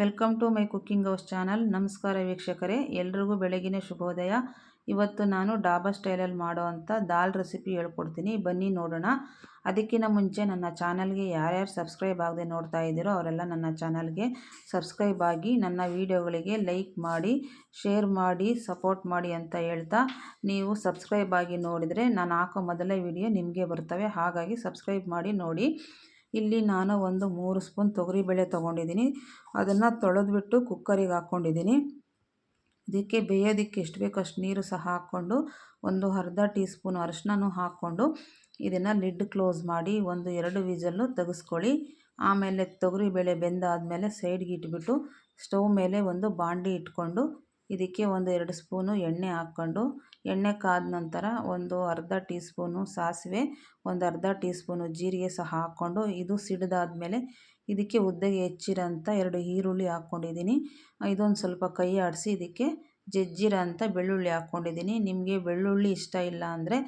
Welcome to my cooking house channel. ನಮಸ್ಕಾರ ವೀಕ್ಷಕರೇ, ಎಲ್ರಿಗೂ ಬೆಳಗಿನ ಶುಭೋದಯ. ಇವತ್ತು ನಾನು ಡಾಬಾ ಸ್ಟೈಲಲ್ಲಿ ಮಾಡೋ ಅಂಥ ದಾಲ್ ರೆಸಿಪಿ ಹೇಳ್ಕೊಡ್ತೀನಿ. ಬನ್ನಿ ನೋಡೋಣ. ಅದಕ್ಕಿಂತ ಮುಂಚೆ ನನ್ನ ಚಾನಲ್ಗೆ ಯಾರ್ಯಾರು ಸಬ್ಸ್ಕ್ರೈಬ್ ಆಗದೆ ನೋಡ್ತಾ ಇದ್ದೀರೋ ಅವರೆಲ್ಲ ನನ್ನ ಚಾನಲ್ಗೆ ಸಬ್ಸ್ಕ್ರೈಬ್ ಆಗಿ ನನ್ನ ವೀಡಿಯೋಗಳಿಗೆ ಲೈಕ್ ಮಾಡಿ, ಶೇರ್ ಮಾಡಿ, ಸಪೋರ್ಟ್ ಮಾಡಿ ಅಂತ ಹೇಳ್ತಾ ನೀವು ಸಬ್ಸ್ಕ್ರೈಬ್ ಆಗಿ ನೋಡಿದರೆ ನಾನು ಹಾಕೋ ಮೊದಲೇ ವಿಡಿಯೋ ನಿಮಗೆ ಬರ್ತವೆ. ಹಾಗಾಗಿ ಸಬ್ಸ್ಕ್ರೈಬ್ ಮಾಡಿ ನೋಡಿ. ಇಲ್ಲಿ ನಾನು ಒಂದು ಮೂರು ಸ್ಪೂನ್ ತೊಗರಿಬೇಳೆ ತೊಗೊಂಡಿದ್ದೀನಿ. ಅದನ್ನು ತೊಳೆದ್ಬಿಟ್ಟು ಕುಕ್ಕರಿಗೆ ಹಾಕ್ಕೊಂಡಿದ್ದೀನಿ. ಇದಕ್ಕೆ ಬೇಯೋದಿಕ್ಕೆ ಎಷ್ಟು ಬೇಕೋ ಅಷ್ಟು ನೀರು ಸಹ ಹಾಕ್ಕೊಂಡು ಒಂದು ಅರ್ಧ ಟೀ ಸ್ಪೂನ್ ಅರಶಿನೂ ಹಾಕ್ಕೊಂಡು ಇದನ್ನು ಲಿಡ್ ಕ್ಲೋಸ್ ಮಾಡಿ ಒಂದು ಎರಡು ವೀಜಲ್ಲು ತೆಗೆಸ್ಕೊಳ್ಳಿ. ಆಮೇಲೆ ತೊಗರಿಬೇಳೆ ಬೆಂದಾದಮೇಲೆ ಸೈಡ್ಗೆ ಇಟ್ಬಿಟ್ಟು ಸ್ಟವ್ ಮೇಲೆ ಒಂದು ಬಾಂಡಿ ಇಟ್ಕೊಂಡು ಇದಕ್ಕೆ ಒಂದು ಎರಡು ಸ್ಪೂನು ಎಣ್ಣೆ ಹಾಕ್ಕೊಂಡು, ಎಣ್ಣೆ ಕಾದ ನಂತರ ಒಂದು ಅರ್ಧ ಟೀ ಸ್ಪೂನು ಸಾಸಿವೆ, ಒಂದು ಅರ್ಧ ಟೀ ಸ್ಪೂನು ಜೀರಿಗೆ ಸಹ ಹಾಕ್ಕೊಂಡು, ಇದು ಸಿಡಿದಾದ್ಮೇಲೆ ಇದಕ್ಕೆ ಉದ್ದಗೆ ಹೆಚ್ಚಿರೋಂಥ ಎರಡು ಈರುಳ್ಳಿ ಹಾಕ್ಕೊಂಡಿದ್ದೀನಿ. ಇದೊಂದು ಸ್ವಲ್ಪ ಕೈ ಆಡಿಸಿ ಇದಕ್ಕೆ ಜಜ್ಜಿರೋ ಅಂಥ ಬೆಳ್ಳುಳ್ಳಿ ಹಾಕ್ಕೊಂಡಿದ್ದೀನಿ. ನಿಮಗೆ ಬೆಳ್ಳುಳ್ಳಿ ಇಷ್ಟ ಇಲ್ಲ ಅಂದರೆ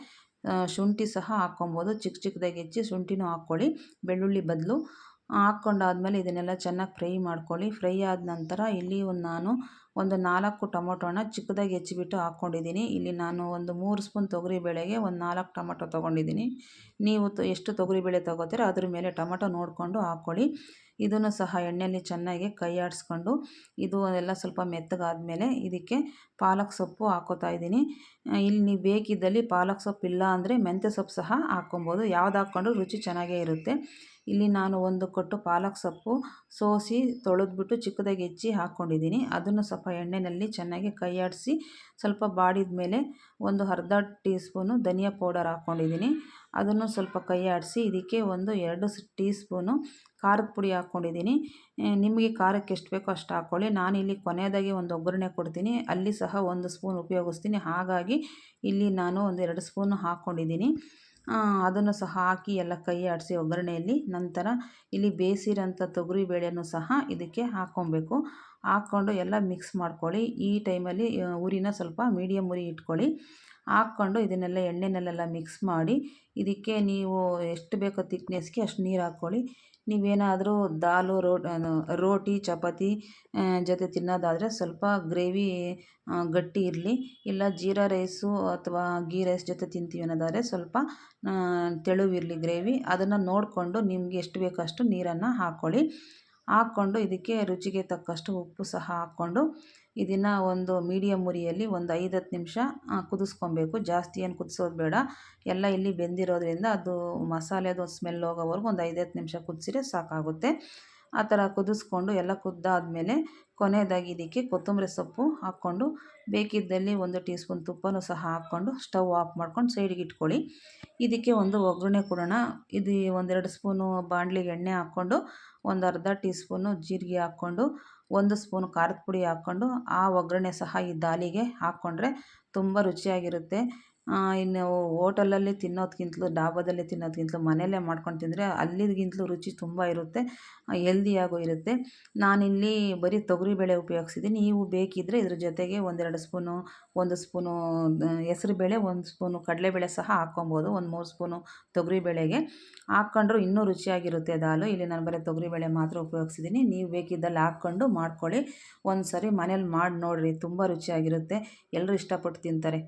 ಶುಂಠಿ ಸಹ ಹಾಕ್ಕೊಬೋದು. ಚಿಕ್ಕ ಚಿಕ್ಕದಾಗಿ ಹೆಚ್ಚಿ ಶುಂಠಿನೂ ಹಾಕ್ಕೊಳ್ಳಿ. ಬೆಳ್ಳುಳ್ಳಿ ಬದಲು ಹಾಕ್ಕೊಂಡಾದ್ಮೇಲೆ ಇದನ್ನೆಲ್ಲ ಚೆನ್ನಾಗಿ ಫ್ರೈ ಮಾಡ್ಕೊಳ್ಳಿ. ಫ್ರೈ ಆದ ನಂತರ ಇಲ್ಲಿ ಒಂದು ನಾನು ಒಂದು ನಾಲ್ಕು ಟೊಮೊಟೊನ ಚಿಕ್ಕದಾಗಿ ಹೆಚ್ಚಿಬಿಟ್ಟು ಹಾಕ್ಕೊಂಡಿದ್ದೀನಿ. ಇಲ್ಲಿ ನಾನು ಒಂದು ಮೂರು ಸ್ಪೂನ್ ತೊಗರಿಬೇಳೆಗೆ ಒಂದು ನಾಲ್ಕು ಟೊಮೊಟೊ ತೊಗೊಂಡಿದ್ದೀನಿ. ನೀವು ಎಷ್ಟು ತೊಗರಿಬೇಳೆ ತೊಗೋತೀರ ಅದ್ರ ಮೇಲೆ ಟೊಮೊಟೊ ನೋಡಿಕೊಂಡು ಹಾಕ್ಕೊಳ್ಳಿ ಇದನ್ನು ಸಹ ಎಣ್ಣೆಯಲ್ಲಿ ಚೆನ್ನಾಗಿ ಕೈ ಆಡಿಸ್ಕೊಂಡು ಇದು ಎಲ್ಲ ಸ್ವಲ್ಪ ಮೆತ್ತಗಾದಮೇಲೆ ಇದಕ್ಕೆ ಪಾಲಕ್ ಸೊಪ್ಪು ಹಾಕೋತಾ ಇದ್ದೀನಿ. ಇಲ್ಲಿ ನೀವು ಬೇಕಿದ್ದಲ್ಲಿ ಪಾಲಕ್ ಸೊಪ್ಪು ಇಲ್ಲ ಅಂದರೆ ಮೆಂತ್ಯ ಸೊಪ್ಪು ಸಹ ಹಾಕ್ಕೊಬೋದು. ಯಾವ್ದು ಹಾಕ್ಕೊಂಡ್ರೂ ರುಚಿ ಚೆನ್ನಾಗೇ ಇರುತ್ತೆ. ಇಲ್ಲಿ ನಾನು ಒಂದು ಕೊಟ್ಟು ಪಾಲಕ್ ಸೊಪ್ಪು ಸೋಸಿ ತೊಳೆದ್ಬಿಟ್ಟು ಚಿಕ್ಕದಾಗಿ ಹೆಚ್ಚಿ ಹಾಕ್ಕೊಂಡಿದ್ದೀನಿ. ಅದನ್ನು ಸ್ವಲ್ಪ ಎಣ್ಣೆಯಲ್ಲಿ ಚೆನ್ನಾಗಿ ಕೈ ಆಡಿಸಿ ಸ್ವಲ್ಪ ಬಾಡಿದ ಮೇಲೆ ಒಂದು ಅರ್ಧ ಟೀ ಸ್ಪೂನು ಧನಿಯಾ ಪೌಡರ್ ಹಾಕ್ಕೊಂಡಿದ್ದೀನಿ. ಅದನ್ನು ಸ್ವಲ್ಪ ಕೈ ಆಡಿಸಿ ಇದಕ್ಕೆ ಒಂದು ಎರಡು ಟೀ ಸ್ಪೂನು ಖಾರದ ಪುಡಿ ಹಾಕ್ಕೊಂಡಿದ್ದೀನಿ. ನಿಮಗೆ ಖಾರಕ್ಕೆ ಎಷ್ಟು ಬೇಕೋ ಅಷ್ಟು ಹಾಕ್ಕೊಳ್ಳಿ. ಇಲ್ಲಿ ಕೊನೆಯದಾಗಿ ಒಂದು ಒಗ್ಗರಣೆ ಕೊಡ್ತೀನಿ. ಅಲ್ಲಿ ಸಹ ಒಂದು ಸ್ಪೂನ್ ಉಪಯೋಗಿಸ್ತೀನಿ. ಹಾಗಾಗಿ ಇಲ್ಲಿ ನಾನು ಒಂದು ಎರಡು ಸ್ಪೂನು ಹಾಕ್ಕೊಂಡಿದ್ದೀನಿ. ಅದನ್ನು ಸಹ ಹಾಕಿ ಎಲ್ಲ ಕೈ ಆಡಿಸಿ ಒಗ್ಗರಣೆಯಲ್ಲಿ. ನಂತರ ಇಲ್ಲಿ ಬೇಯಿಸಿರೋಂಥ ಬೇಳೆಯನ್ನು ಸಹ ಇದಕ್ಕೆ ಹಾಕ್ಕೊಬೇಕು. ಹಾಕ್ಕೊಂಡು ಎಲ್ಲ ಮಿಕ್ಸ್ ಮಾಡ್ಕೊಳ್ಳಿ. ಈ ಟೈಮಲ್ಲಿ ಉರಿನ ಸ್ವಲ್ಪ ಮೀಡಿಯಮ್ ಉರಿ ಇಟ್ಕೊಳ್ಳಿ. ಹಾಕ್ಕೊಂಡು ಇದನ್ನೆಲ್ಲ ಎಣ್ಣೆನಲ್ಲೆಲ್ಲ ಮಿಕ್ಸ್ ಮಾಡಿ, ಇದಕ್ಕೆ ನೀವು ಎಷ್ಟು ಬೇಕೋ ತಿಕ್ನೆಸ್ಗೆ ಅಷ್ಟು ನೀರು ಹಾಕ್ಕೊಳ್ಳಿ. ನೀವೇನಾದರೂ ದಾಲು ರೋಟಿ, ಚಪಾತಿ ಜೊತೆ ತಿನ್ನೋದಾದರೆ ಸ್ವಲ್ಪ ಗ್ರೇವಿ ಗಟ್ಟಿ ಇರಲಿ. ಇಲ್ಲ ಜೀರಾ ರೈಸು ಅಥವಾ ಗೀ ರೈಸ್ ಜೊತೆ ತಿಂತೀವಿ ಅನ್ನೋದಾದರೆ ಸ್ವಲ್ಪ ತೆಳುವಿರಲಿ ಗ್ರೇವಿ ಅದನ್ನು ನೋಡಿಕೊಂಡು ನಿಮಗೆ ಎಷ್ಟು ಬೇಕೋ ಅಷ್ಟು ನೀರನ್ನು ಹಾಕ್ಕೊಳ್ಳಿ. ಹಾಕ್ಕೊಂಡು ಇದಕ್ಕೆ ರುಚಿಗೆ ತಕ್ಕಷ್ಟು ಉಪ್ಪು ಸಹ ಹಾಕ್ಕೊಂಡು ಇದನ್ನು ಒಂದು ಮೀಡಿಯಮ್ ಉರಿಯಲ್ಲಿ ಒಂದು ಐದು ಹತ್ತು ನಿಮಿಷ ಕುದಿಸ್ಕೊಬೇಕು. ಜಾಸ್ತಿ ಏನು ಕುದಿಸೋದು ಬೇಡ. ಎಲ್ಲ ಇಲ್ಲಿ ಬೆಂದಿರೋದ್ರಿಂದ ಅದು ಮಸಾಲೆದು ಸ್ಮೆಲ್ ಹೋಗೋವರೆಗೂ ಒಂದು ಐದು ಹತ್ತು ನಿಮಿಷ ಕುದಿಸಿದ್ರೆ ಸಾಕಾಗುತ್ತೆ. ಆ ಥರ ಕುದಿಸ್ಕೊಂಡು ಎಲ್ಲ ಕುದ್ದಾದಮೇಲೆ ಕೊನೆಯದಾಗಿ ಇದಕ್ಕೆ ಕೊತ್ತಂಬರಿ ಸೊಪ್ಪು ಹಾಕ್ಕೊಂಡು ಬೇಕಿದ್ದಲ್ಲಿ ಒಂದು ಟೀ ಸ್ಪೂನ್ ತುಪ್ಪನೂ ಸಹ ಹಾಕ್ಕೊಂಡು ಸ್ಟವ್ ಆಫ್ ಮಾಡ್ಕೊಂಡು ಸೈಡಿಗೆ ಇಟ್ಕೊಳ್ಳಿ. ಇದಕ್ಕೆ ಒಂದು ಒಗ್ಗರಣೆ ಕೊಡೋಣ. ಇದು ಒಂದೆರಡು ಸ್ಪೂನು ಬಾಣಲಿಗೆ ಎಣ್ಣೆ ಹಾಕ್ಕೊಂಡು, ಒಂದು ಅರ್ಧ ಟೀ ಸ್ಪೂನು ಜೀರಿಗೆ ಹಾಕ್ಕೊಂಡು, ಒಂದು ಸ್ಪೂನ್ ಖಾರದ ಪುಡಿ ಹಾಕ್ಕೊಂಡು ಆ ಒಗ್ಗರಣೆ ಸಹ ಈ ದಾಲಿಗೆ ಹಾಕ್ಕೊಂಡ್ರೆ ತುಂಬ ರುಚಿಯಾಗಿರುತ್ತೆ. ಇನ್ನು ಓಟಲಲ್ಲಿ ತಿನ್ನೋದಕ್ಕಿಂತಲೂ ಡಾಬಾದಲ್ಲಿ ತಿನ್ನೋದ್ಕಿಂತಲೂ, ಮನೆಯಲ್ಲೇ ಮಾಡ್ಕೊಂಡು ತಿಂದರೆ ಅಲ್ಲಿಗಿಂತಲೂ ರುಚಿ ತುಂಬ ಇರುತ್ತೆ ಎಲ್ದಿಯಾಗೂ ಇರುತ್ತೆ. ನಾನಿಲ್ಲಿ ಬರೀ ತೊಗರಿಬೇಳೆ ಉಪಯೋಗಿಸಿದ್ದೀನಿ. ನೀವು ಬೇಕಿದ್ದರೆ ಇದ್ರ ಜೊತೆಗೆ ಒಂದೆರಡು ಸ್ಪೂನು, ಒಂದು ಸ್ಪೂನು ಹೆಸ್ರುಬೇಳೆ ಒಂದು ಸ್ಪೂನು ಕಡಲೆಬೇಳೆ ಸಹ ಹಾಕ್ಕೊಬೋದು. ಒಂದು ಮೂರು ಸ್ಪೂನು ತೊಗರಿಬೇಳೆಗೆ ಹಾಕ್ಕೊಂಡ್ರೂ ಇನ್ನೂ ರುಚಿಯಾಗಿರುತ್ತೆ ದಾಲು. ಇಲ್ಲಿ ನಾನು ಬರೀ ತೊಗರಿಬೇಳೆ ಮಾತ್ರ ಉಪಯೋಗಿಸಿದ್ದೀನಿ. ನೀವು ಬೇಕಿದ್ದಲ್ಲಿ ಹಾಕ್ಕೊಂಡು ಮಾಡ್ಕೊಳ್ಳಿ. ಒಂದು ಸರಿ ಮನೇಲಿ ಮಾಡಿ ನೋಡಿರಿ, ತುಂಬ ರುಚಿಯಾಗಿರುತ್ತೆ. ಎಲ್ಲರೂ ಇಷ್ಟಪಟ್ಟು ತಿಂತಾರೆ.